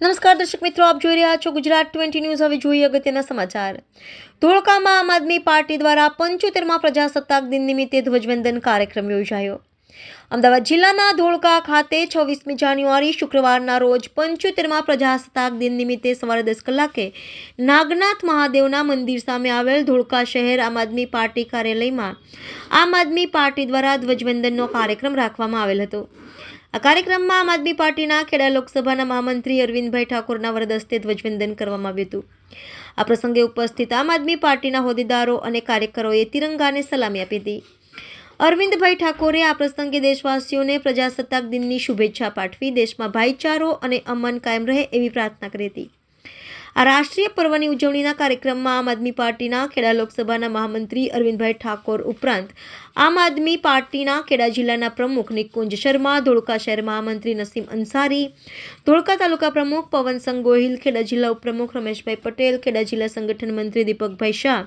નમસ્કાર દર્શક મિત્રો, આપ જોઈ રહ્યા છો ગુજરાત ટ્વેન્ટી ન્યૂઝ. હવે જોઈએ અગત્યના સમાચાર. ધોળકામાં આમ આદમી પાર્ટી દ્વારા પંચોતેરમાં પ્રજાસત્તાક દિન નિમિત્તે ધ્વજવંદન કાર્યક્રમ યોજાયો. અમદાવાદ જિલ્લાના ધોળકા ખાતે છવ્વીસમી જાન્યુઆરી શુક્રવારના રોજ પંચોતેરમાં પ્રજાસત્તાક દિન નિમિત્તે સવારે દસ કલાકે નાગનાથ મહાદેવના મંદિર સામે આવેલ ધોળકા શહેર આમ આદમી પાર્ટી કાર્યાલયમાં આમ આદમી પાર્ટી દ્વારા ધ્વજવંદનનો કાર્યક્રમ રાખવામાં આવેલ હતો. આ કાર્યક્રમમાં આમ આદમી પાર્ટીના ખેડા લોકસભાના મહામંત્રી અરવિંદભાઈ ઠાકોરના વરદસ્તે ધ્વજવંદન કરવામાં આવ્યું હતું. આ પ્રસંગે ઉપસ્થિત આમ આદમી પાર્ટીના હોદ્દેદારો અને કાર્યકરોએ તિરંગાને સલામી આપી હતી. અરવિંદભાઈ ઠાકોરે આ પ્રસંગે દેશવાસીઓને પ્રજાસત્તાક દિનની શુભેચ્છા પાઠવી દેશમાં ભાઈચારો અને અમન કાયમ રહે એવી પ્રાર્થના કરી હતી. આ રાષ્ટ્રીય પર્વની ઉજવણીના કાર્યક્રમમાં આમ આદમી પાર્ટીના ખેડા લોકસભાના મહામંત્રી અરવિંદભાઈ ઠાકોર ઉપરાંત આમ આદમી પાર્ટીના ખેડા જિલ્લાના પ્રમુખ નિકુંજ શર્મા, ધોળકા શહેર મહામંત્રી નસીમ અંસારી, ધોળકા તાલુકા પ્રમુખ પવનસંગ ગોહિલ ખેડા જિલ્લા ઉપપ્રમુખ રમેશભાઈ પટેલ, ખેડા જિલ્લા સંગઠન મંત્રી દીપકભાઈ શાહ,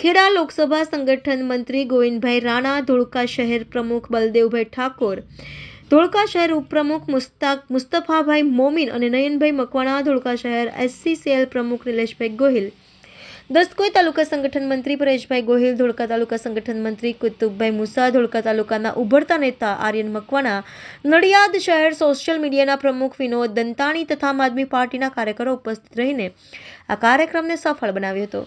ખેડા લોકસભા સંગઠન મંત્રી ગોવિંદભાઈ રાણા, ધોળકા શહેર પ્રમુખ બલદેવભાઈ ઠાકોર ધોળકા શહેર ઉપપ્રમુખ મુસ્તાક, મુસ્તફાભાઈ મોમીન અને નયનભાઈ મકવાણા, ધોળકા શહેર એસસીસીએલ પ્રમુખ નિલેશભાઈ ગોહિલ. દસકોઈ તાલુકા સંગઠન મંત્રી પરેશભાઈ ગોહિલ, ધોળકા તાલુકા સંગઠન મંત્રી કુતુબભાઈ મુસા, ધોળકા તાલુકાના ઉભરતા નેતા આર્યન મકવાણા, નડિયાદ શહેર સોશિયલ મીડિયાના પ્રમુખ વિનોદ દંતાણી તથા આમ આદમી પાર્ટીના કાર્યકરો ઉપસ્થિત રહીને આ કાર્યક્રમને સફળ બનાવ્યો હતો.